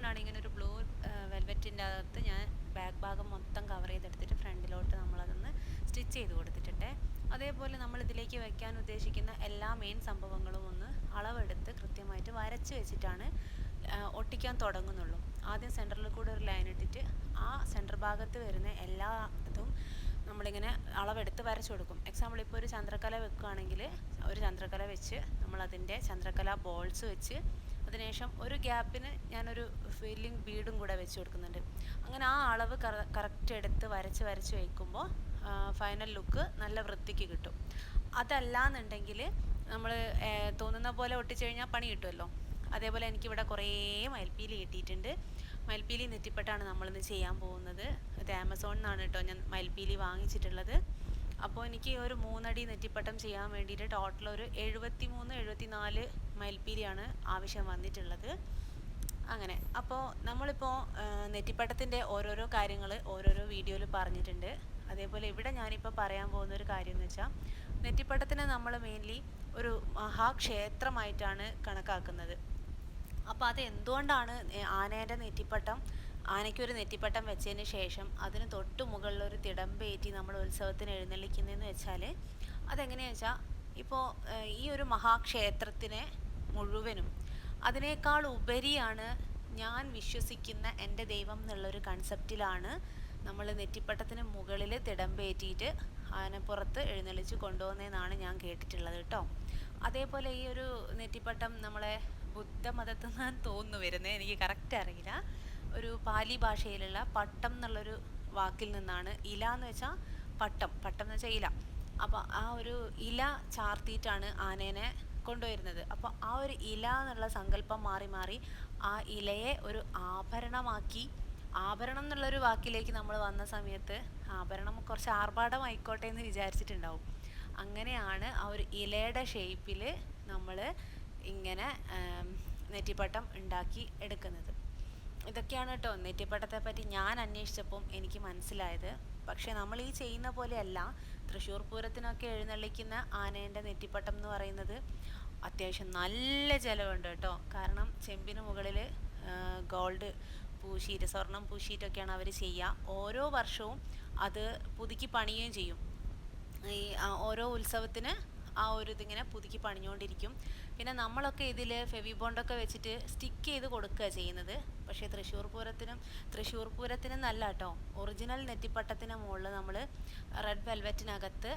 അതുകൊണ്ടാണ് ഇങ്ങനെ ഒരു ബ്ലൂ വെൽവെറ്റിന്റെ അകത്ത് ഞാൻ ബാക്ക് ഭാഗം മൊത്തം കവർ ചെയ്തെടുത്തിട്ട് ഫ്രണ്ടിലോട്ട് നമ്മളതൊന്ന് സ്റ്റിച്ച് ചെയ്ത് കൊടുത്തിട്ടുണ്ട് അതേപോലെ നമ്മൾ ഇതിലേക്ക് വെക്കാൻ ഉദ്ദേശിക്കുന്ന എല്ലാ മെയിൻ സംഭവങ്ങളും ഒന്ന് അളവെടുത്ത് കൃത്യമായിട്ട് വരച്ച് വെച്ചിട്ടാണ് ഒട്ടിക്കാൻ തുടങ്ങുന്നുള്ളൂ. ആദ്യം സെന്ററിൽ കൂടെ ഒരു ലൈൻ ഇട്ടിട്ട് ആ സെന്റർ ഭാഗത്ത് വരുന്ന എല്ലാ ഇതും നമ്മളിങ്ങനെ അളവെടുത്ത് വരച്ചു കൊടുക്കും. എക്സാമ്പിൾ ഇപ്പോൾ ഒരു ചന്ദ്രക്കല വെക്കുകയാണെങ്കിൽ ഒരു ചന്ദ്രക്കല വെച്ച് നമ്മളതിന്റെ ചന്ദ്രക്കല ബോൾസ് വെച്ച് അതിനുശേഷം ഒരു ഗ്യാപ്പിന് ഞാനൊരു ഫില്ലിംഗ് ബീഡും കൂടെ വെച്ച് കൊടുക്കുന്നുണ്ട്. അങ്ങനെ ആ അളവ് കറക്റ്റ് എടുത്ത് വരച്ച് വരച്ച് വയ്ക്കുമ്പോൾ ഫൈനൽ ലുക്ക് നല്ല വൃത്തിക്ക് കിട്ടും. അതല്ലാന്നുണ്ടെങ്കിൽ നമ്മൾ തോന്നുന്ന പോലെ ഒട്ടിച്ചു കഴിഞ്ഞാൽ പണി കിട്ടുമല്ലോ. അതേപോലെ എനിക്കിവിടെ കുറേ മയിൽപ്പീലി കിട്ടിയിട്ടുണ്ട്. മയിൽപ്പീലി നെറ്റിപ്പെട്ടാണ് നമ്മളിന്ന് ചെയ്യാൻ പോകുന്നത്. ഇത് ആമസോണിൽ നിന്നാണ് കേട്ടോ ഞാൻ മയിൽപ്പീലി വാങ്ങിച്ചിട്ടുള്ളത്. അപ്പോൾ എനിക്ക് ഒരു മൂന്നടി നെറ്റിപ്പട്ടം ചെയ്യാൻ വേണ്ടിയിട്ട് ടോട്ടൽ ഒരു എഴുപത്തി മൂന്ന് എഴുപത്തി നാല് മയിൽപ്പീലിയാണ് ആവശ്യം വന്നിട്ടുള്ളത്. അങ്ങനെ അപ്പോൾ നമ്മളിപ്പോൾ നെറ്റിപ്പട്ടത്തിന്റെ ഓരോരോ കാര്യങ്ങൾ ഓരോരോ വീഡിയോയിൽ പറഞ്ഞിട്ടുണ്ട്. അതേപോലെ ഇവിടെ ഞാനിപ്പോൾ പറയാൻ പോകുന്ന ഒരു കാര്യം എന്ന് വെച്ചാൽ നെറ്റിപ്പട്ടത്തിനെ നമ്മൾ മെയിൻലി ഒരു മഹാക്ഷേത്രമായിട്ടാണ് കണക്കാക്കുന്നത്. അപ്പോൾ അത് എന്തുകൊണ്ടാണ് ആനേന്റെ നെറ്റിപ്പട്ടം ആനയ്ക്കൊരു നെറ്റിപ്പട്ടം വെച്ചതിന് ശേഷം അതിന് തൊട്ട് മുകളിലൊരു തിടമ്പേറ്റി നമ്മൾ ഉത്സവത്തിന് എഴുന്നള്ളിക്കുന്നതെന്ന് വെച്ചാൽ അതെങ്ങനെയാണെന്ന് വെച്ചാൽ ഇപ്പോൾ ഈ ഒരു മഹാക്ഷേത്രത്തിനെ മുഴുവനും അതിനേക്കാൾ ഉപരിയാണ് ഞാൻ വിശ്വസിക്കുന്ന എന്റെ ദൈവം എന്നുള്ളൊരു കൺസെപ്റ്റിലാണ് നമ്മൾ നെറ്റിപ്പട്ടത്തിന് മുകളിൽ തിടമ്പേറ്റിയിട്ട് ആനപ്പുറത്ത് എഴുന്നള്ളിച്ച് കൊണ്ടുപോകുന്നതെന്നാണ് ഞാൻ കേട്ടിട്ടുള്ളത് കേട്ടോ. അതേപോലെ ഈ ഒരു നെറ്റിപ്പട്ടം നമ്മളെ ബുദ്ധമതത്തിൽ നിന്നാണ് തോന്നുന്നു വരുന്നത്. എനിക്ക് കറക്റ്റ് അറിയില്ല. ഒരു പാലി ഭാഷയിലുള്ള പട്ടം എന്നുള്ളൊരു വാക്കിൽ നിന്നാണ് ഇല എന്ന് വെച്ചാൽ പട്ടം. പട്ടം എന്ന് വെച്ചാൽ ഇല. അപ്പോൾ ആ ഒരു ഇല ചാർത്തിയിട്ടാണ് ആനേനെ കൊണ്ടുവരുന്നത്. അപ്പോൾ ആ ഒരു ഇല എന്നുള്ള സങ്കല്പം മാറി മാറി ആ ഇലയെ ഒരു ആഭരണമാക്കി. ആഭരണം എന്നുള്ളൊരു വാക്കിലേക്ക് നമ്മൾ വന്ന സമയത്ത് ആഭരണം കുറച്ച് ആർഭാടമായിക്കോട്ടെ എന്ന് വിചാരിച്ചിട്ടുണ്ടാവും. അങ്ങനെയാണ് ആ ഒരു ഇലയുടെ ഷേപ്പിൽ നമ്മൾ ഇങ്ങനെ നെറ്റിപ്പട്ടം ഉണ്ടാക്കി എടുക്കുന്നത്. ഇതൊക്കെയാണ് കേട്ടോ നെറ്റിപ്പട്ടത്തെ പറ്റി ഞാൻ അന്വേഷിച്ചപ്പം എനിക്ക് മനസ്സിലായത്. പക്ഷേ നമ്മൾ ഈ ചെയ്യുന്ന പോലെയല്ല. തൃശ്ശൂർ പൂരത്തിനൊക്കെ എഴുന്നള്ളിക്കുന്ന ആനേന്റെ നെറ്റിപ്പട്ടം എന്ന് പറയുന്നത് അത്യാവശ്യം നല്ല ചിലവുണ്ട് കേട്ടോ കാരണം ചെമ്പിന് മുകളിൽ ഗോൾഡ് പൂശീറ്റ് സ്വർണം പൂശീറ്റൊക്കെയാണ് അവർ ചെയ്യുക. ഓരോ വർഷവും അത് പുതുക്കി പണിയുകയും ചെയ്യും. ഈ ഓരോ ഉത്സവത്തിന് ആ ഒരു ഇതിങ്ങനെ പുതുക്കി പണിഞ്ഞുകൊണ്ടിരിക്കും പിന്നെ നമ്മളൊക്കെ ഇതിൽ ഫെവി ബോണ്ടൊക്കെ വെച്ചിട്ട് സ്റ്റിക്ക് ചെയ്ത് കൊടുക്കുക ചെയ്യുന്നത്. പക്ഷേ തൃശ്ശൂർ പൂരത്തിനും തൃശ്ശൂർ പൂരത്തിനും നല്ല കേട്ടോ. ഒറിജിനൽ നെറ്റിപ്പട്ടത്തിന് മുകളിൽ നമ്മൾ റെഡ് വെൽവെറ്റിനകത്ത്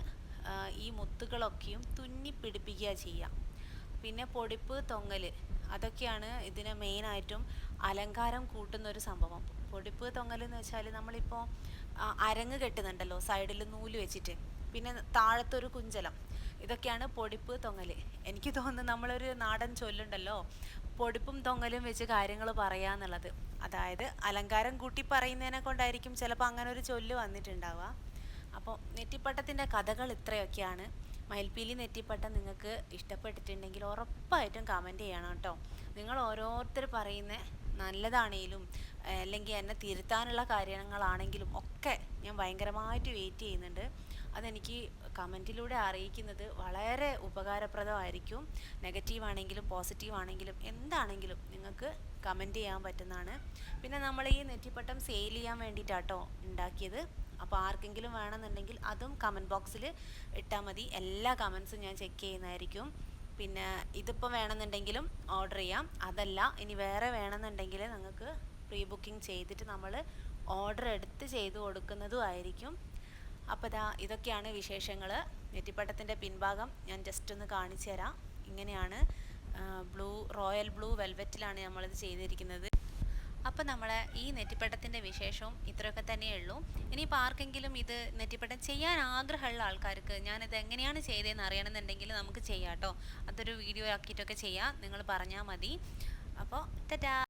ഈ മുത്തുകളൊക്കെയും തുന്നി പിടിപ്പിക്കുക ചെയ്യാം. പിന്നെ പൊടിപ്പ് തൊങ്ങൽ അതൊക്കെയാണ് ഇതിന് മെയിനായിട്ടും അലങ്കാരം കൂട്ടുന്ന ഒരു സംഭവം. പൊടിപ്പ് തൊങ്ങൽ എന്ന് വെച്ചാൽ നമ്മളിപ്പോൾ അരങ്ങ് കെട്ടുന്നുണ്ടല്ലോ സൈഡിൽ നൂൽ വെച്ചിട്ട്. പിന്നെ താഴത്തൊരു കുഞ്ചലം. ഇതൊക്കെയാണ് പൊടിപ്പ് തൊങ്ങൽ. എനിക്ക് തോന്നുന്നു നമ്മളൊരു നാടൻ ചൊല്ലുണ്ടല്ലോ പൊടിപ്പും തൊങ്ങലും വെച്ച് കാര്യങ്ങൾ പറയാന്നുള്ളത് അതായത് അലങ്കാരം കൂട്ടി പറയുന്നതിനെ കൊണ്ടായിരിക്കും ചിലപ്പോൾ അങ്ങനെ ഒരു ചൊല്ല് വന്നിട്ടുണ്ടാവുക. അപ്പോൾ നെറ്റിപ്പട്ടത്തിന്റെ കഥകൾ ഇത്രയൊക്കെയാണ്. മയിൽപ്പീലി നെറ്റിപ്പട്ടം നിങ്ങൾക്ക് ഇഷ്ടപ്പെട്ടിട്ടുണ്ടെങ്കിൽ ഉറപ്പായിട്ടും കമന്റ് ചെയ്യണം കേട്ടോ. നിങ്ങൾ ഓരോരുത്തർ പറയുന്ന നല്ലതാണേലും അല്ലെങ്കിൽ എന്നെ തിരുത്താനുള്ള കാര്യങ്ങളാണെങ്കിലും ഒക്കെ ഞാൻ ഭയങ്കരമായിട്ട് വെയിറ്റ് ചെയ്യുന്നുണ്ട്. അതെനിക്ക് കമന്റിലൂടെ അറിയിക്കുന്നത് വളരെ ഉപകാരപ്രദമായിരിക്കും. നെഗറ്റീവ് ആണെങ്കിലും പോസിറ്റീവ് ആണെങ്കിലും എന്താണെങ്കിലും നിങ്ങൾക്ക് കമന്റ് ചെയ്യാൻ പറ്റുന്നതാണ്. പിന്നെ നമ്മൾ ഈ നെറ്റിപ്പട്ടം സെയിൽ ചെയ്യാൻ വേണ്ടിയിട്ടാട്ടോ ഉണ്ടാക്കിയത്. അപ്പോൾ ആർക്കെങ്കിലും വേണമെന്നുണ്ടെങ്കിൽ അതും കമന്റ് ബോക്സിൽ ഇട്ടാൽ മതി. എല്ലാ കമൻസും ഞാൻ ചെക്ക് ചെയ്യുന്നതായിരിക്കും. പിന്നെ ഇതിപ്പോൾ വേണമെന്നുണ്ടെങ്കിലും ഓർഡർ ചെയ്യാം. അതല്ല ഇനി വേറെ വേണമെന്നുണ്ടെങ്കിൽ നിങ്ങൾക്ക് പ്രീ ബുക്കിംഗ് ചെയ്തിട്ട് നമ്മൾ ഓർഡർ എടുത്ത് ചെയ്ത് കൊടുക്കുന്നതും ആയിരിക്കും. അപ്പോൾ ഇതാ ഇതൊക്കെയാണ് വിശേഷങ്ങൾ നെറ്റിപ്പട്ടത്തിന്റെ പിൻഭാഗം ഞാൻ ജസ്റ്റ് ഒന്ന് കാണിച്ചു തരാം. ഇങ്ങനെയാണ് ബ്ലൂ റോയൽ ബ്ലൂ വെൽവെറ്റിലാണ് നമ്മളിത് ചെയ്തിരിക്കുന്നത്. അപ്പോൾ നമ്മൾ ഈ നെറ്റിപ്പട്ടത്തിന്റെ വിശേഷവും ഇത്രയൊക്കെ തന്നെയേ ഉള്ളൂ. ഇനിയിപ്പോൾ ആർക്കെങ്കിലും ഇത് നെറ്റിപ്പട്ടം ചെയ്യാൻ ആഗ്രഹമുള്ള ആൾക്കാർക്ക് ഞാനിത് എങ്ങനെയാണ് ചെയ്തതെന്ന് അറിയണമെന്നുണ്ടെങ്കിൽ നമുക്ക് ചെയ്യാം കേട്ടോ അതൊരു വീഡിയോ ആക്കിയിട്ടൊക്കെ ചെയ്യാം. നിങ്ങൾ പറഞ്ഞാൽ മതി. അപ്പോൾ തെറ്റാ